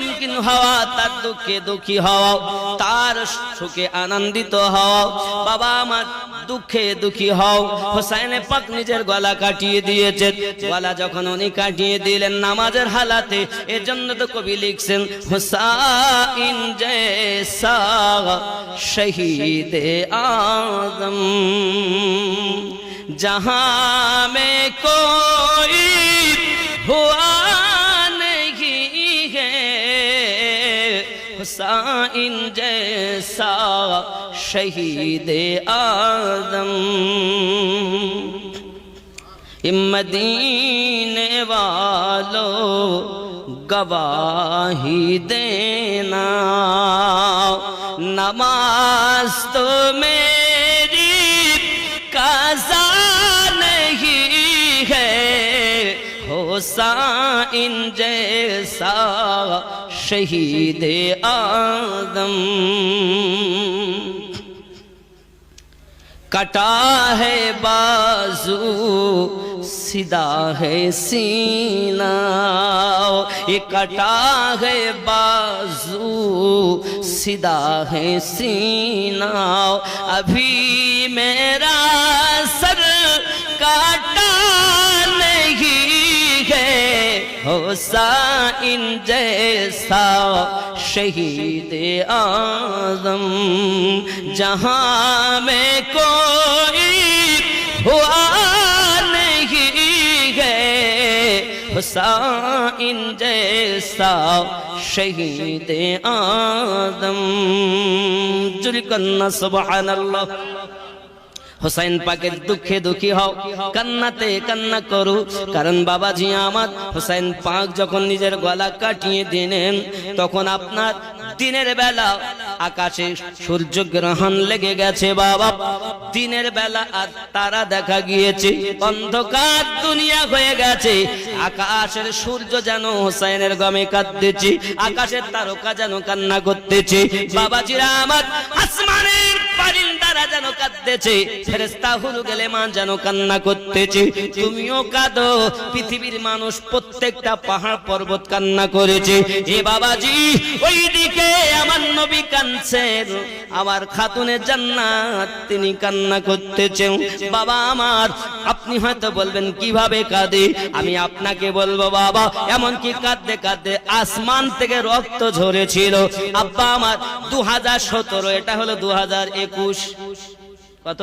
গমকিন হওয়া তার দুঃখে দুঃখী হওয়া তার সুখে আনন্দিত হও বাবা আমার দুঃখে দুঃখী হও হোসাইনে পাক নিজের গলা কাটিয়ে দিয়েছে গলা যখন উনি কাটিয়ে দিলেন নামাজের হালাতে এর জন্য তো কবি লিখছেন হুসাইন জৈসা শহীদ আজম जहां में कोई हुआ کائن جیسا شہید آدم مدینے والو گواہی دینا نماز تو میری قضا نہیں ہے حسین جیسا शहीद आदम कटा है बाजू सीधा है सीना ये कटा है बाजू सीधा है सीना अभी मेरा حسین جیسا شہید آدم جہاں میں کوئی ہوا نہیں ہے حسین جیسا شہید آدم جل کرنا سبحان اللہ হোসাইন পাকের দুঃখে দুঃখী হও, কান্নাতে কান্না করু। কারণ বাবাজি আমার, হোসাইন পাক যখন নিজের গলা কাটিয়ে দিলেন, তখন আপনার দিনের বেলা আকাশে সূর্য গ্রহণ লেগে গেছে বাবা। দিনের বেলা আর তারা দেখা গিয়েছে। অন্ধকার দুনিয়া হয়ে গেছে। আকাশের সূর্য যেন হোসাইনের গমে কাঁদতেছে। আকাশের তারকা যেন কান্না করতেছে। বাবাজিরা আমার আসমানের পারিন্দারা যেন কাঁদতেছে। ফেরেস্তা হুলু গেলে মা যেন কান্না করতেছে। তুমিও কাঁদো। পৃথিবীর মানুষ প্রত্যেকটা পাহাড় পর্বত কান্না করেছে। এ বাবাজি, ওইদিকে আমার নবী কানছেন আমার খাতুনে জান্নাত তিনি কান্না করতেছেন। বাবা আমার, আপনি হয়তো বলবেন, কীভাবে কাঁদে? আমি আপনাকে বলব, বাবা এমন কি কাঁদতে কাঁদতে আসমান থেকে রক্ত ঝরেছিল। আব্বা আমার দু হাজার সতেরো, এটা হলো দু হাজার একুশ। কত?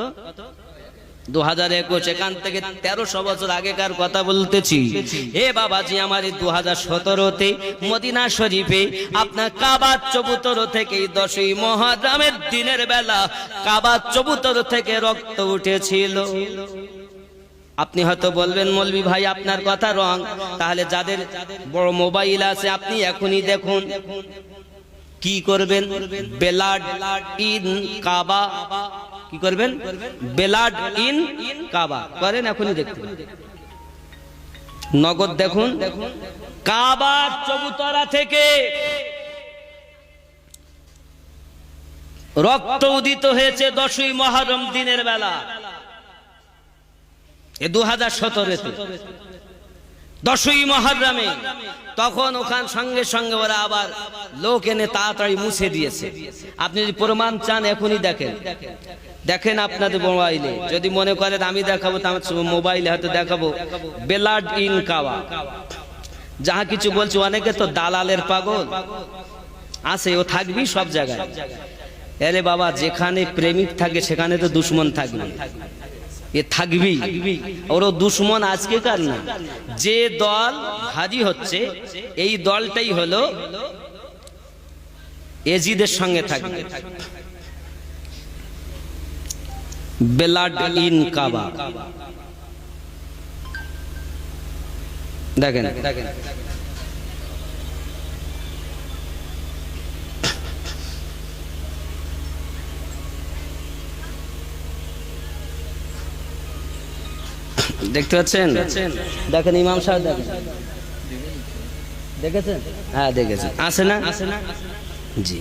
দু হাজার একুশ, এখান থেকে তেরোশো বছর আগেকার কথা বলতেছি। বাবাজি, আমার সতেরোতে মদিনা শরীফে আপনার কাবার থেকে দশই দিনের বেলা কাবার চবুতর থেকে রক্ত উঠেছিল। আপনি হয়তো বলবেন মলবি ভাই, আপনার কথা রং। তাহলে যাদের বড় মোবাইল আছে, আপনি এখনই দেখুন। কি করবেন? বেলাড ইন কাবা কি করবেন? বেলাড ইন কাবা। করেন, এখনই দেখতে নগদ দেখুন। কাবার চবুতরা থেকে রক্ত উদিত হয়েছে দশই মহরম দিনের বেলা। এ দু হাজার সতেরোতে। দশই মহরমে। তখন ওখান সঙ্গে সঙ্গে ওরা আবার লোক এনে তাড়াতাড়ি মুছে দিয়েছে। আপনি যদি প্রমাণ চান, এখনই দেখেন। দেখেন আপনাদের মোবাইলে। যদি মনে করেন আমি দেখাবো আমার মোবাইলে হয়তো দেখাবো। বেলাড ইন কাওয়া যাহা কিছু বলছি, অনেকে তো দালালের পাগল। আছে, ও থাকবি সব জায়গায়। আরে বাবা, যেখানে প্রেমিক থাকে, সেখানে তো দুশ্মন থাকবে। এ থাকবি ওরও দুশ্মন আজকে কার না? যে দল হাজি হচ্ছে, এই দলটাই হলো এজিদের সঙ্গে থাকবে। বেলাড ইন কাবা। দেখেন দেখেন। দেখতে পাচ্ছেন? দেখেন, ইমাম সাহেব দেখেন। দেখেছেন? হ্যাঁ দেখেছেন আসে না আসে না? জি।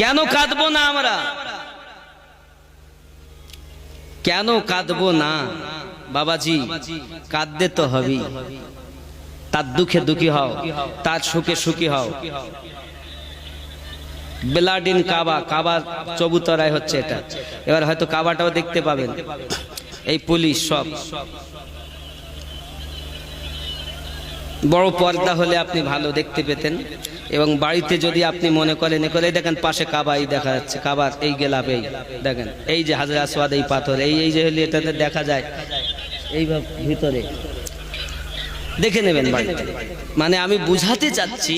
কেন কাঁদবো না আমরা? কেন কাঁদবো না? বাবাজি, কাঁদতে তো হবেই। তার দুঃখে দুঃখী হও, তার সুখে সুখী হও। বেলাডিন কাবা কাবা চবুতরায় হচ্ছে এটা। এবার হয়তো কাবাটাও দেখতে পাবেন। এই পুলিশ সব। বড় পর্দা হলে আপনি ভালো দেখতে পেতেন। এবং বাড়িতে যদি আপনি মনে করেন দেখেন পাশে কাবাই দেখা যাচ্ছে, কাবার এই গেলাপ এই দেখেন। এই যে হাজার আসওয়াদ, এই পাথর, এই এই যে হলে এটাতে দেখা যায়। এইভাবে ভিতরে। দেখে নেবেন বাড়িতে। মানে আমি বুঝাতে চাচ্ছি,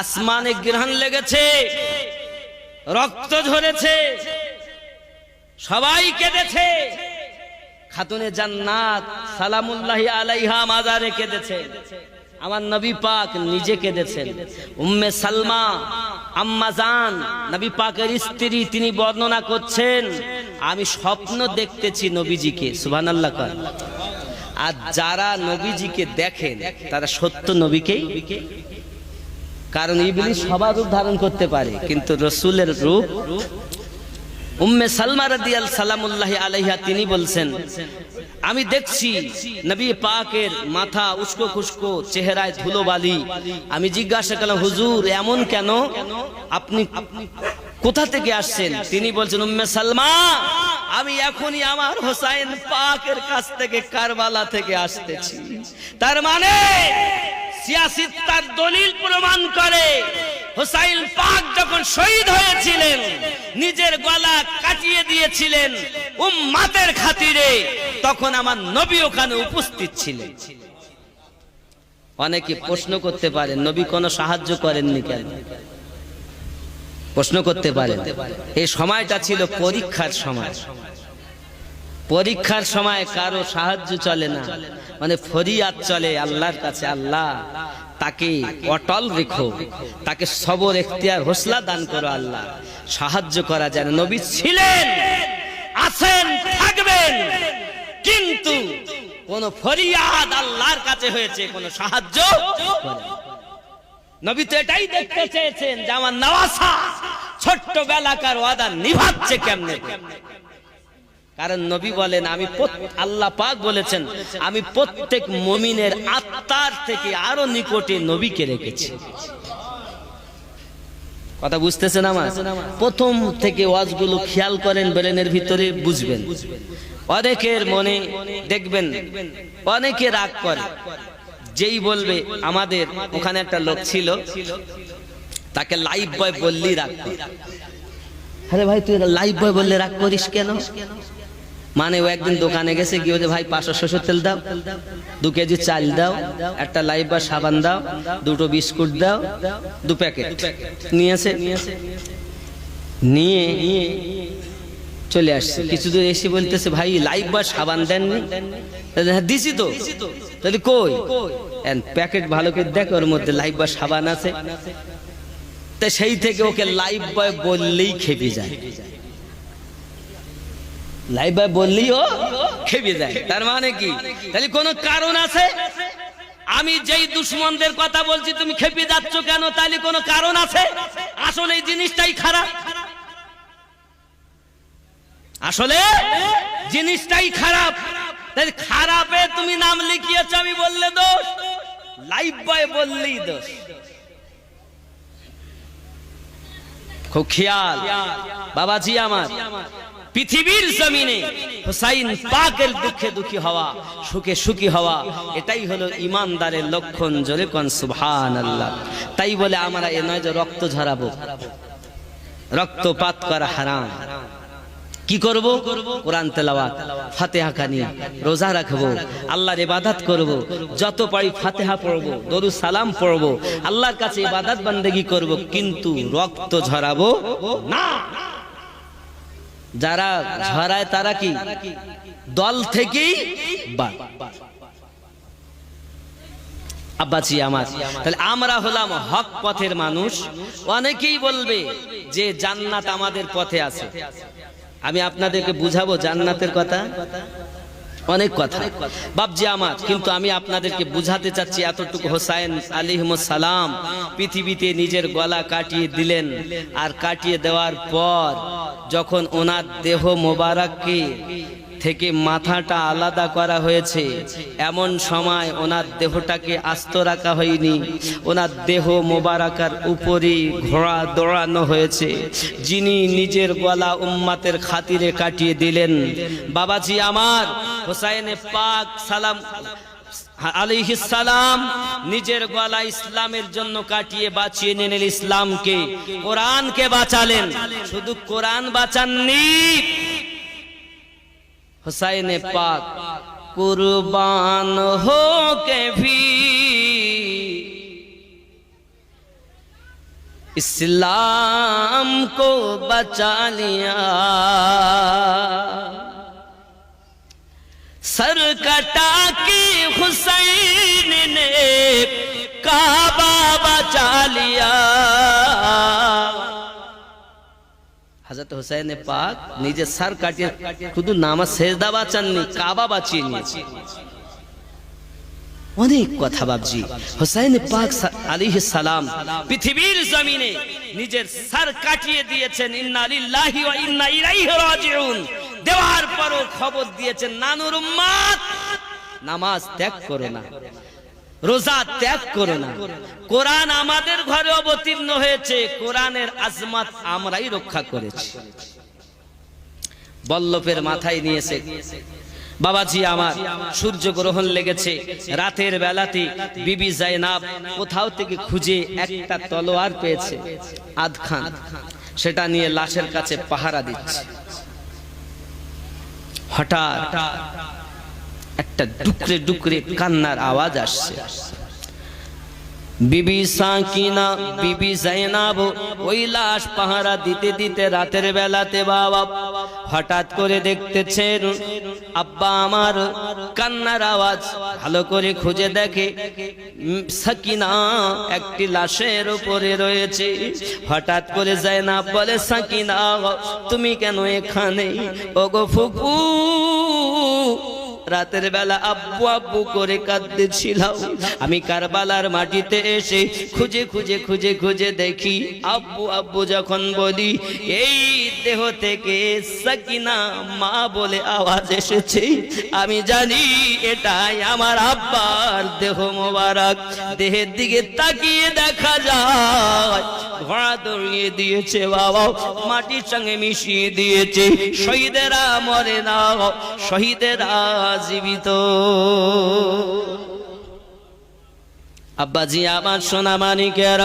আসমানে গ্রহণ লেগেছে, রক্ত ঝরেছে, সবাই কেঁদেছে। খাতুনে জান্নাত সালামুল্লাহি আলাইহা মাজারে কেঁদেছে। আমার নবী পাক নিজে কেঁদেছেন। উম্মে সালমা, আম্মা জান, নবী পাকের স্ত্রী তিনি বর্ণনা করছেন, আমি স্বপ্ন দেখতেছি নবীজিকে, সুবহানাল্লাহ কর। আর যারা নবীজিকে দেখেন, তারা সত্য নবীকেই কারণ ইবলিস সবার রূপ ধারণ করতে পারে, কিন্তু রসুলের রূপ উম্মে সালমা রাদিয়াল সালামুল্লাহি আলাইহা তিনি বলছেন, আমি দেখছি নবী পাকের মাথা উস্কো খুস্কো, চেহারায় ধুলোবালি। আমি জিজ্ঞাসা করলাম, হুজুর, এমন কেন? আপনি কোথা থেকে আসছেন? তিনি বলছেন, উম্মে সালমা, আমি এখনই আমার হোসাইন পাকের কাছ থেকে কারবালা থেকে আসতেছি। তার মানে সিয়াসিত তার দলিল প্রমাণ করে হোসাইন পাক যখন শহীদ হয়েছিলেন, নিজের গলা কাটিয়ে দিয়েছিলেন উম্মাতের খাতিরে, তখন আমার নবী ওখানে উপস্থিত ছিলেন। অনেকে প্রশ্ন করতে পারেন, নবী কোনো সাহায্য করেননি কেন? প্রশ্ন করতে পারেন, এই সময়টা ছিল পরীক্ষার সময়। পরীক্ষার সময় কারও সাহায্য চলে না মানে ফরিয়াদ চলে আল্লাহর কাছে, আল্লাহ তাকে অটল রেখো, তাকে সবর, এখতিয়ার, হোসলা দান করো আল্লাহ। সাহায্য করা যায় না নবী ছিলেন, আছেন, থাকবেন। কিন্তু কোন ফরিয়াদ আল্লাহর কাছে হয়েছে, কোন সাহায্য নবী তো এটাই দেখতে চেয়েছেন যে আমার নওয়াসা ছোট্ট বেলাকার ওয়াদা নিভাচ্ছে কেমনে কেমনে কারণ নবী বলেন, আমি আল্লাহ পাক বলেছেন, আমি প্রত্যেক মমিনের আত্মার থেকে আরও নিকটে নবীকে রেখেছি। কথা বুঝতেছেন আমার? প্রথম থেকে ওয়াজগুলো খেয়াল করেন ব্রেনের ভিতরে, বুঝবেন। অনেকের মনে দেখবেন, অনেকে রাগ করে। যেই বলবে, আমাদের ওখানে একটা লোক ছিল, তাকে লাইভ বয় বললেই রাগ আরে ভাই, তুই লাইভ বয় বললে রাগ করিস কেন? মানে ও একদিন দোকানে গেছে গিয়ে বলছে, ভাই পাঁচশো শস্যর তেল দাও দু কেজি চাল দাও একটা লাইফ বা সাবান দাও দুটো বিস্কুট দাও দু প্যাকেট। নিয়েছে নিয়ে চলে আসছে। কিছু দূর এসে বলতেছে ভাই লাইফ বা সাবান দেননি? হ্যাঁ দিছি তো। তাহলে কই? প্যাকেট ভালো করে দেখ ওর মধ্যে লাইফ বা সাবান আছে। তা সেই থেকে ওকে লাইফ বয় বললেই খেপে যায়। লাইভ বয় বললেই ও খেপে যায়। তার মানে কি? তাহলে কোনো কারণ আছে? আমি যেই দুশ্মনদের কথা বলছি, তুমি খেপে যাচ্ছ কেন? তাহলে কোনো কারণ আছে? আসলে এই জিনিসটাই খারাপ। আসলে জিনিসটাই খারাপ। তাহলে খারাপে তুমি নাম লিখিয়েছ, আমি বললে দোষ। লাইভ বয় বললেই দোষ। খুব খেয়াল। বাবাজি আমার। পৃথিবীর জমিনে হুসাইন পাকের দুঃখে দুঃখী হওয়া, সুখে সুখী হওয়া, এটাই হলো ইমানদারের লক্ষণ জোরে কন সুবহান আল্লাহ তাই বলে আমরা এ নয় যে রক্ত ঝরাবো, রক্তপাত করা হারাম। কি করব? কোরআন তেলাওয়াত, ফাতেহা খানি রোজা রাখব, আল্লাহর ইবাদত করব, যত পারি ফাতেহা পড়ব দরু সালাম পড়ব, আল্লাহর কাছে ইবাদত বান্দেগি করব, কিন্তু রক্ত ঝরাবো না। যারা ঝরায় তারা কি? দল থেকেই বাদ। আব্বাজি আমার, তাহলে আমরা হলাম হক পথের মানুষ। অনেকেই বলবে যে জান্নাত আমাদের পথে আছে। আমি আপনাদেরকে বুঝাবো জান্নাতের কথা। অনেক কথা। বাপজি আমার, কিন্তু আমি আপনাদেরকে বুঝাতে চাচ্ছি এতটুকু হোসাইন সালাম পৃথিবীতে নিজের গলা কাটিয়ে দিলেন। আর কাটিয়ে দেওয়ার পর যখন ওনার দেহ মোবারককে থেকে মাথাটা আলাদা করা হয়েছে। এমন সময় ওনার দেহটাকে আস্ত রাখা হয়নি। ওনার দেহ মোবারকার উপরই ঘোড়া দৌড়ানো হয়েছে। যিনি নিজের গলা উম্মাতের খাতিরে কাটিয়ে দিলেন, বাবাজি আমার, হোসাইনে পাক সালাম আলাইহিস সালাম, নিজের গলা ইসলামের জন্য কাটিয়ে বাঁচিয়ে নিলেন ইসলামকে। কোরআনকে বাঁচালেন। শুধু কোরআন বাঁচাননি हुसैन पाक कुर्बान हो के भी इस्लाम को बचा लिया। सर कटा के हुसैन ने काबा बचा लिया। হাজরত হোসেন পাক সার কাটিয়ে শুধু সেজদা বাঁচাননি, কাবা বাঁচিয়ে নিয়েছে অনেক কথা বাবজি হোসেন পাক আলিহিস সালাম পৃথিবীর জমিনে নিজের সার কাটিয়ে দিয়েছেন, ইন্না লিল্লাহি ওয়া ইন্না ইলাইহি রাজিউন। দেওয়ার পরও খবর দিয়েছেন, নানুর উম্মাত নামাজ ত্যাগ করো না। রোজা ত্যাগ করো না। কোরআন আমাদের ঘরে অবতীর্ণ হয়েছে, কোরআনের আজমাত আমরাই রক্ষা করেছি। বল্লভের মাথায় নিয়েছে, বাবাজি আমার সূর্য গ্রহণ লেগেছে, রাতের বেলাতে বিবি জাইনাব কোথাও থেকে খুঁজে একটা তলোয়ার পেয়েছে, আধখান। সেটা নিয়ে লাশের কাছে পাহারা দিচ্ছে। হঠাৎ একটা ডুকরে ডুকরে কান্নার আওয়াজ আসছে। বিবি সাকিনা, বিবি জাইনাব, ওই লাশ পাহারা দিতে দিতে রাতের বেলাতে বাবা হঠাৎ করে দেখতেছেন আব্বা আমার কান্নার আওয়াজ। ভালো করে খুঁজে দেখে সাকিনা একটি লাশের উপরে রয়েছে। হঠাৎ করে জাইনাব বলে, সাকিনা, তুমি কেন এখানে? ওগো ফুকু রাতের বেলা আব্বু আব্বু করে কাঁদতেছিলাম। আমি কারবালার মাটিতে এসে খুঁজে খুঁজে খুঁজে খুঁজে দেখি আব্বু আব্বু যখন বলি, এই দেহ থেকে সাকিনা মা বলে আওয়াজ এসেছে। আমি জানি এটাই আমার আব্বার দেহ মোবারক। দেহের দিকে তাকিয়ে দেখা যায়। ঘোড়া দৌড়িয়ে দিয়েছে বাবা, মাটির সঙ্গে মিশিয়ে দিয়েছে। শহীদেরা মরে না শহীদেরা জীবিত। আব্বাজি, আমার সোনা মানিকের,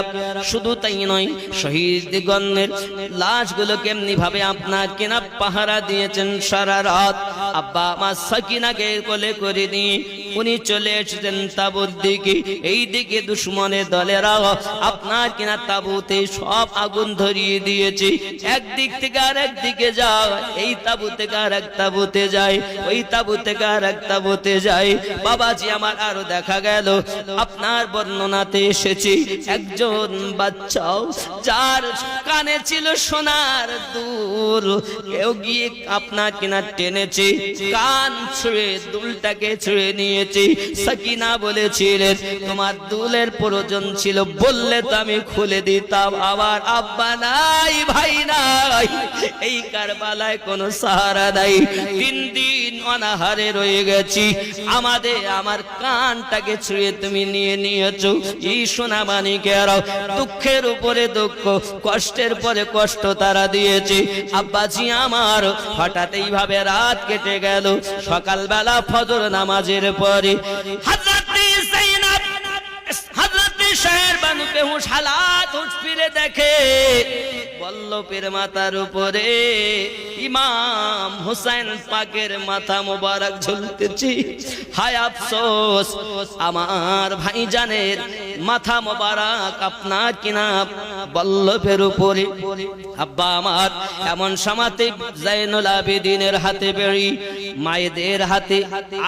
শুধু তাই নয়, শহীদ গণের লাশগুলো কেমনি ভাবে আপনার কেনা পাহারা দিয়েছেন সারা রাত। আব্বা, আমার সাকিনাকে কোলে করে দিয়ে উনি চলে এসেছেন তাবুর দিকে। এই দিকে দুশ্মনের দলেরা আপনার কিনা তাবুতে সব আগুন ধরিয়ে দিয়েছে। একদিক থেকে আর একদিকে যায়, এই তাবু থেকে আর এক তাবুতে যায়, ওই তাবু থেকে আর এক তাবুতে যায়। বাবাজি আমার আরও দেখা গেল, আপনার বর্ণনাতে এসেছে, একজন বাচ্চাও যার কানে ছিল সোনার দূর কেউ গিয়ে আপনার কিনা টেনেছে, কান ছুঁড়ে দুলটাকে ছুঁড়ে নিয়েছে সাকিনা বলেছিলেন, তোমার দুলের প্রয়োজন ছিল, বললে তো আমি খুলে দিতাম। আবার আব্বা নাই, ভাই নাই, এই কারবালায় কোনো সাহারা নাই। তিন দিন অনাহারে রয়ে গেছি। আমাদের, আমার কানটাকে ছুঁয়ে তুমি নিয়ে নিয়েছো। এই সোনা মানিকেরাও দুঃখের উপরে দুঃখ, কষ্টের পরে কষ্ট তারা দিয়েছে। আব্বাজি আমার, হঠাৎ এইভাবে রাত কেটে গেল। সকালবেলা ফজর নামাজের পরে হযরত যায়েনব হযরত শাহের বানুকে হুঁশ হালাত ফিরে দেখে। বল্লভের মাথার উপরে ইমাম হুসাইন পাকের মাথা মোবারক ঝুলতেছি হায় আফসোস, আমার ভাইজানের মাথা মোবারক আপনার কিনা? বল্লভের উপরে। আব্বা আমার, এমন সমাতে জাইনুল আবেদিনের হাতে বেড়ি, মায়েদের হাতে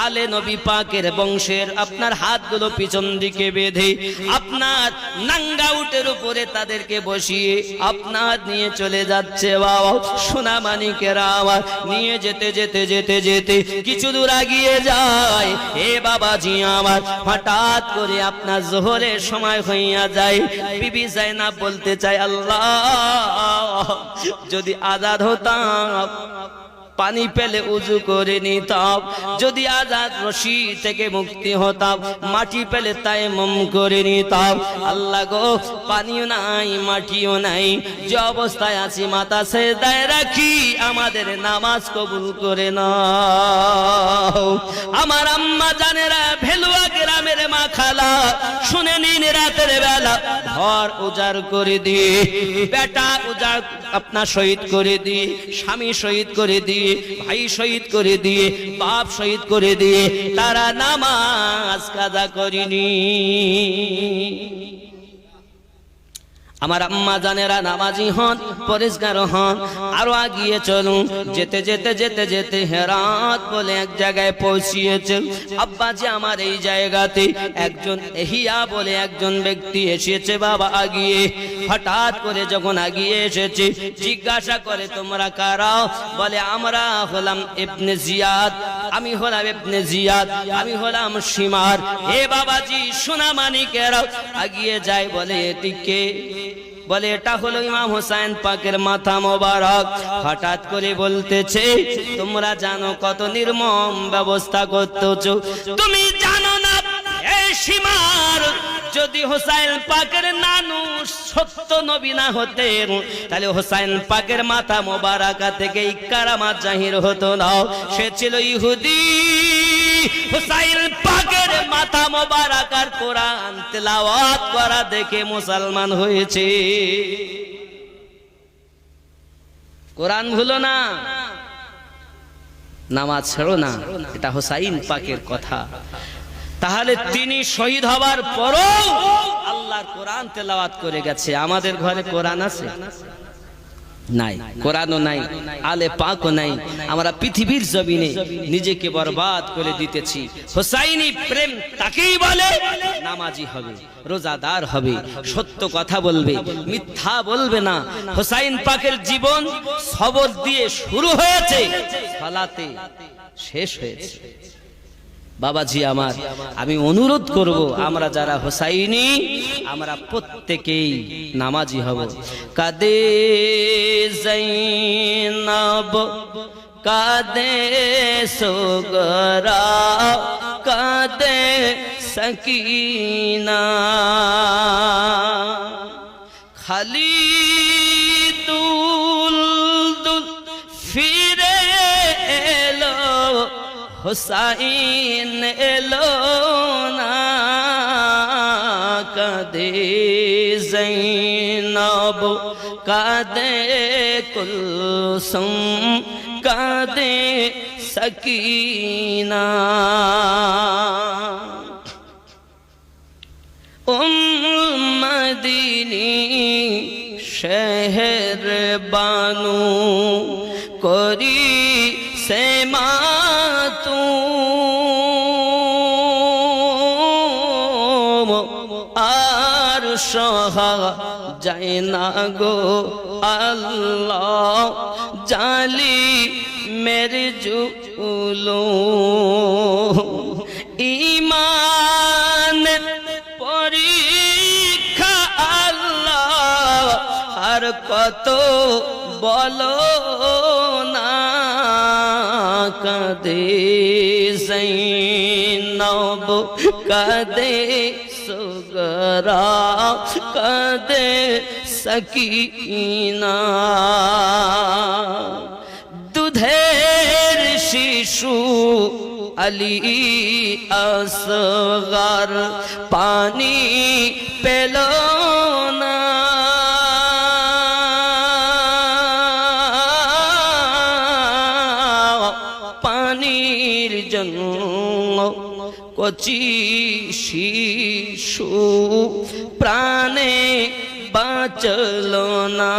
আলে নবী পাকের বংশের আপনার হাতগুলো পিছন দিকে বেঁধে, আপনার নাঙ্গা উটের উপরে তাদেরকে বসিয়ে আপনার নিয়ে চলে যাচ্ছে বাবা। সোনা মানিকেরা আমার নিয়ে যেতে যেতে যেতে যেতে কিছু দূর আগিয়ে যায়। হে বাবাজি আমার, হঠাৎ করে আপনার জোহরের সময় হইয়া যায়। বিবি যায় জাইনা বলতে চাই আল্লাহ, যদি আজাদ হতাম পানি পেলে উজু করে নিতাম। যদি আজাদ রশি থেকে মুক্তি হতাম, মাটি পেলে তাই মম করে নিতাম। আল্লাহ গো, পানিও নাই, মাটিও নাই, যে অবস্থায় আছি মাতা সে দায় রাখি, আমাদের নামাজ কবুল করে না আমার আম্মা জানেরা ভেলুয়া গ্রামের মা খালা, শুনে নিন রাতের বেলা, ঘর উজাড় করে দি, বেটা উজাড় আপনার শহীদ করে দি, স্বামী শহীদ করে দিয়ে ভাই শহীদ করে দিয়ে বাপ শহীদ করে দিয়ে তারা নামাজ কাদা করিনি। আমার আম্মা জানেরা নামাজি হন, পরিষ্কার হন, আরও আগিয়ে চলুন। যেতে যেতে যেতে যেতে হেরাত বলে এক জায়গায় পৌঁছিয়েছে আব্বা যে আমার এই জায়গাতে একজন এহিয়া বলে একজন ব্যক্তি এসেছে বাবা আগিয়ে। হঠাৎ করে যখন আগিয়ে এসেছে, জিজ্ঞাসা করে, তোমরা কারাও বলে, আমরা হলাম ইবনে জিয়াদ। আমি হলাম ইবনে জিয়াদ, আমি হলাম সীমার এ বাবাজি, সোনা মানিকেরাও। আগিয়ে যায় বলে এটিকে বলে, এটা হলো ইমাম হোসেন পাকের মাথা মোবারক। হঠাৎ করে বলতেছে, তোমরা জানো কত নির্মম ব্যবস্থা করতেছ? তুমি জানো না এই সীমার। যদি হোসাইন পাকের নানু সত্য নবী না হতেন, তাহলে হোসাইন পাকের মাথা মোবারকা থেকে ইকারামা জাহির হতো না। সে ছিল ইহুদি। হুসাইন মাথা মোবারকার কোরআন তেলাওয়াত করা দেখে মুসলমান হয়েছে। কোরআন ভুলো না, নামাজ ছেড়ো না, এটা হোসাইন পাকের কথা। তাহলে তিনি শহীদ হবার পরও আল্লাহর কোরআন তেলাওয়াত করে গেছে। আমাদের ঘরে কোরআন আছে? নাই, কোরআনও নাই, আলে পাকও নাই। আমরা পৃথিবীর জমিনে নিজেকে বরবাদ করে দিতেছি। হোসাইনি প্রেম তাকেই বলে, নামাজি হবে, রোজাদার হবে, সত্য কথা বলবে, মিথ্যা বলবে না। হোসাইন পাকের জীবন সবর দিয়ে শুরু হয়েছে শেষ হয়েছে। বাবাজি আমার, আমি অনুরোধ করব আমরা যারা হোসাইনি, আমরা প্রত্যেকেই নামাজি হব। কাদে জৈনব, কাদে সোগরা, কাদে সকিনা। খালি দুল হুসাইন এলো না কাদে জৈনব কাদে কুলসুম কাদে সকিনা। উম্মদিনী শহর বানু করি যায় না গো আল্লাহ। জালি মেরে জুলো ইমান পরীক্ষা আল্লাহ। আর কত বলো না, কাদে জৈনব, কাদে সুগরা কাদে সকিনা দুধের শিশু আলী আসগার পানি পেল না পানির জন্য কচি শিশু প্রাণে বাঁচল না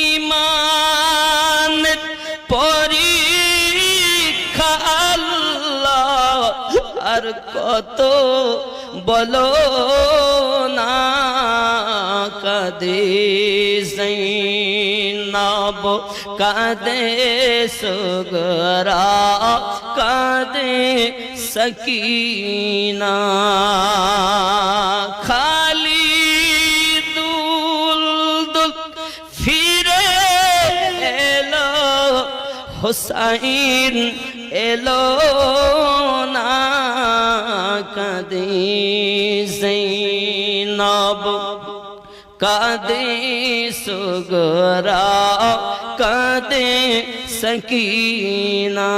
ইমান পরীক্ষা আল্লাহ আর কত বলো কাদে জৈনব কাদে সুগরা কাদে সকিনা খালি দুল দুল ফিরে এলো হোসাইন এলো না কাঁদে জৈনব কাঁদে সুগরা কাঁদে সকিনা।